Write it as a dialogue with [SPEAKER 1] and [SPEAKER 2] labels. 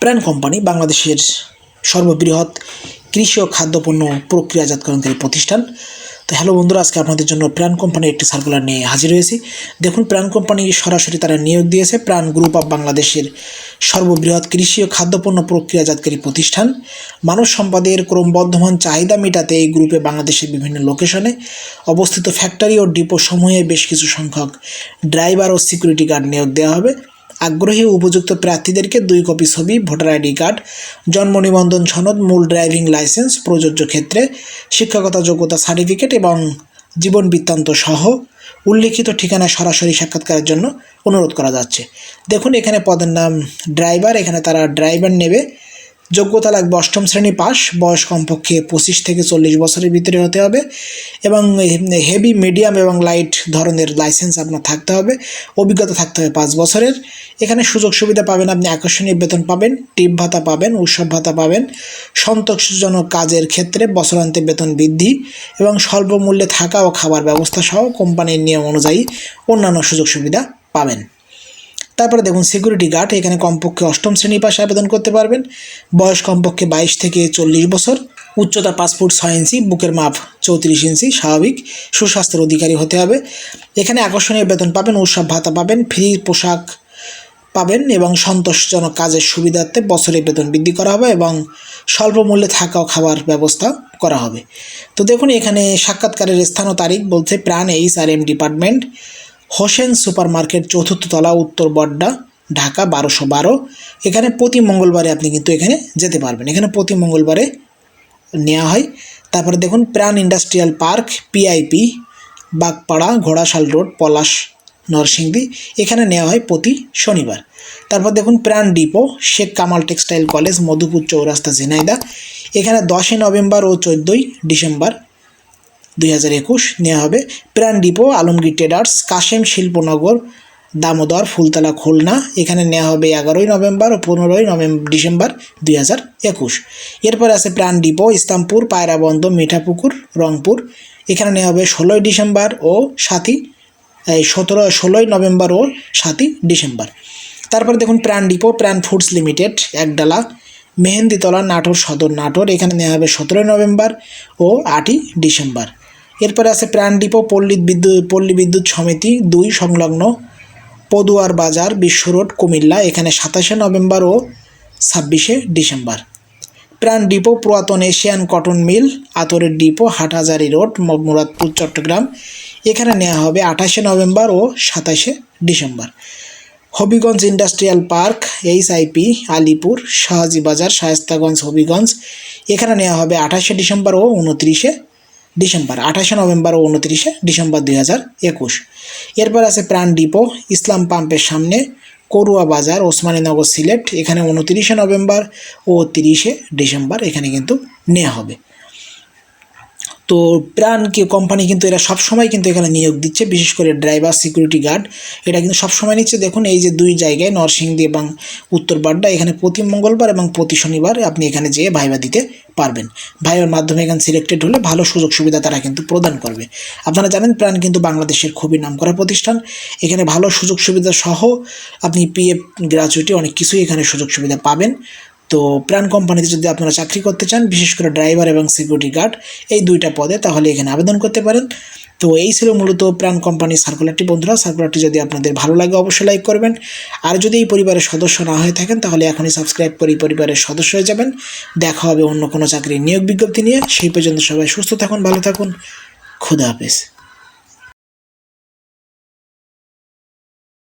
[SPEAKER 1] প্রাণ কোম্পানি বাংলাদেশের সর্ববৃহৎ কৃষি ও খাদ্যপণ্য প্রক্রিয়াজাতকরণকারী প্রতিষ্ঠান। তো হ্যালো বন্ধুরা, আজকে আপনাদের জন্য প্রাণ কোম্পানির একটি সার্কুলার নিয়ে হাজির হয়েছি। দেখুন, প্রাণ কোম্পানি সরাসরি তারা নিয়োগ দিয়েছে। প্রাণ গ্রুপ অফ বাংলাদেশের সর্ববৃহৎ কৃষি ও খাদ্যপণ্য প্রক্রিয়াজাতকারী প্রতিষ্ঠান। মানব সম্পদের ক্রমবর্ধমান চাহিদা মেটাতে এই গ্রুপে বাংলাদেশের বিভিন্ন লোকেশনে অবস্থিত ফ্যাক্টরি ও ডিপো সমূহে বেশ কিছু সংখ্যক ড্রাইভার ও সিকিউরিটি গার্ড নিয়োগ দেওয়া হবে। আগ্রহী উপযুক্ত প্রার্থীদেরকে দুই কপি ছবি, ভোটার আইডি কার্ড, জন্ম নিবন্ধন সনদ, মূল ড্রাইভিং লাইসেন্স, প্রযোজ্য ক্ষেত্রে শিক্ষকতা যোগ্যতা সার্টিফিকেট এবং জীবন বৃত্তান্ত সহ উল্লেখিত ঠিকানায় সরাসরি সাক্ষাৎকারের জন্য অনুরোধ করা যাচ্ছে। দেখুন, এখানে পদের নাম, ড্রাইভার, এখানে তারা ড্রাইভার নেবে। যোগ্যতা লাগবে অষ্টম শ্রেণি পাস, বয়স কমপক্ষে পঁচিশ থেকে চল্লিশ বছরের ভিতরে হতে হবে এবং হেভি মিডিয়াম এবং লাইট ধরনের লাইসেন্স আপনার থাকতে হবে। অভিজ্ঞতা থাকতে হবে পাঁচ বছরের। এখানে সুযোগ সুবিধা পাবেন আপনি আকর্ষণীয় বেতন পাবেন, টিপ ভাতা পাবেন, উৎসব ভাতা পাবেন। সন্তোষজনক কাজের ক্ষেত্রে বছরান্তে বেতন বৃদ্ধি এবং স্বল্প মূল্যে থাকা ও খাবার ব্যবস্থা সহ কোম্পানির নিয়ম অনুযায়ী অন্যান্য সুযোগ সুবিধা পাবেন। তারপরে দেখুন সিকিউরিটি গার্ড এখানে কমপক্ষে অষ্টম শ্রেণি পাশে আবেদন করতে পারবেন। বয়স কমপক্ষে বাইশ থেকে চল্লিশ বছর। উচ্চতা পাঁচ ফুট ছয় ইঞ্চি, বুকের মাপ চৌত্রিশ ইঞ্চি, স্বাভাবিক। সুস্বাস্থ্যের অধিকারী হতে হবে। এখানে আকর্ষণীয় বেতন পাবেন, উৎসব ভাতা পাবেন, ফ্রি পোশাক পাবেন এবং সন্তোষজনক কাজের সুবিধার্থে বছরে বেতন বৃদ্ধি করা হবে এবং স্বল্প মূল্যে থাকা ও খাবার ব্যবস্থা করা হবে। তো দেখুন এখানে সাক্ষাৎকারের স্থান ও তারিখ বলছে Pran H R M department. Hossain super market চতুর্থ তলা উত্তর বড্ডা, ঢাকা বারোশো বারো। এখানে প্রতি মঙ্গলবারে আপনি কিন্তু এখানে যেতে পারবেন। এখানে প্রতি মঙ্গলবারে নেওয়া হয়। তারপরে দেখুন, Pran industrial park PIP Bagpara, Ghorashal road, Palash, Narsingdi, এখানে নেওয়া হয় প্রতি শনিবার। তারপর দেখুন, Pran depot, Sheikh Kamal textile college, Madhupur Chourasta, Jhenaida. এখানে দশই নভেম্বর ও চোদ্দোই ডিসেম্বর দুই হাজার একুশ নেওয়া হবে। প্রাণ ডিপো, আলমগীর ট্রেডার্স, কাশেম শিল্পনগর, দামোদর, ফুলতলা, খুলনা, এখানে নেওয়া হবে এগারোই নভেম্বর ও পনেরোই নভেম্বর ডিসেম্বর দুই হাজার একুশ। এরপর আছে প্রাণ ডিপো, ইসলামপুর পায়রাবন্দ মিঠাপুকুর, রংপুর। এখানে নেওয়া হবে ষোলোই ডিসেম্বর ও সাতই সতেরো, ষোলোই নভেম্বর ও সাতই ডিসেম্বর। তারপরে দেখুন Pran depot, Pran foods limited, Ekdala, Mehenditala, Natore Sadar Natore, এখানে নেওয়া হবে সতেরোই নভেম্বর ও আটই ডিসেম্বর। এরপরে আছে প্রাণ ডিপো, পল্লী বিদ্যুৎ পল্লী বিদ্যুৎ সমিতি দুই সংলগ্ন পদুয়ার বাজার, বিশ্ব রোড, কুমিল্লা, এখানে সাতাশে নভেম্বর ও ছাব্বিশে ডিসেম্বর। প্রাণ ডিপো, পুরাতন এশিয়ান কটন মিল, আতরের ডিপো, হাটহাজারি রোড মুরাদপুর, চট্টগ্রাম। এখানে নেওয়া হবে আঠাশে নভেম্বর ও সাতাশে December. Habiganj industrial park HIP Alipur Shahaji Bazar Shayestaganj, Habiganj. এখানে নেওয়া হবে আঠাশে ডিসেম্বর ও উনত্রিশে ডিসেম্বর, আঠাশে নভেম্বর ও উনত্রিশে ডিসেম্বর দুই হাজার একুশ। এরপর আছে প্রাণ ডিপো, ইসলাম পাম্পের সামনে করুয়া বাজার, ওসমানীনগর সিলেট, এখানে উনত্রিশে নভেম্বর ও তিরিশে ডিসেম্বর, এখানে কিন্তু নেওয়া হবে। তো প্রাণ কি কোম্পানি কিন্তু এরা সবসময় কিন্তু এখানে নিয়োগ দিচ্ছে, বিশেষ করে ড্রাইভার সিকিউরিটি গার্ড এটা কিন্তু সবসময় নিচ্ছে। দেখুন, এই যে দুই জায়গায় নরসিংদী এবং উত্তর বাড্ডা, এখানে প্রতি মঙ্গলবার এবং প্রতি শনিবার আপনি এখানে যেয়ে ভাইবা দিতে পারবেন। ভাইবার মাধ্যমে এখানে সিলেক্টেড হলে ভালো সুযোগ সুবিধা তারা কিন্তু প্রদান করবে। আপনারা জানেন, প্রাণ কিন্তু বাংলাদেশের খুবই নামকরা প্রতিষ্ঠান। এখানে ভালো সুযোগ সুবিধা সহ আপনি পিএফ গ্র্যাচুইটি অনেক কিছুই এখানে সুযোগ সুবিধা পাবেন। তো প্রাণ কোম্পানিতে যদি আপনারা চাকরি করতে চান, বিশেষ করে ড্রাইভার এবং সিকিউরিটি গার্ড, এই দুইটা পদে তাহলে এখানে আবেদন করতে পারেন। তো এই ছিল মূলত প্রাণ কোম্পানির সার্কুলারটি বন্ধুরা। সার্কুলারটি যদি আপনাদের ভালো লাগে অবশ্যই লাইক করবেন। আর যদি এই পরিবারের সদস্য না হয়ে থাকেন, তাহলে এখনই সাবস্ক্রাইব করে এই পরিবারের সদস্য হয়ে যাবেন। দেখা হবে অন্য কোনো চাকরির নিয়োগ বিজ্ঞপ্তি নিয়ে। সেই পর্যন্ত সবাই সুস্থ থাকুন, ভালো থাকুন। খুদা হাফেজ।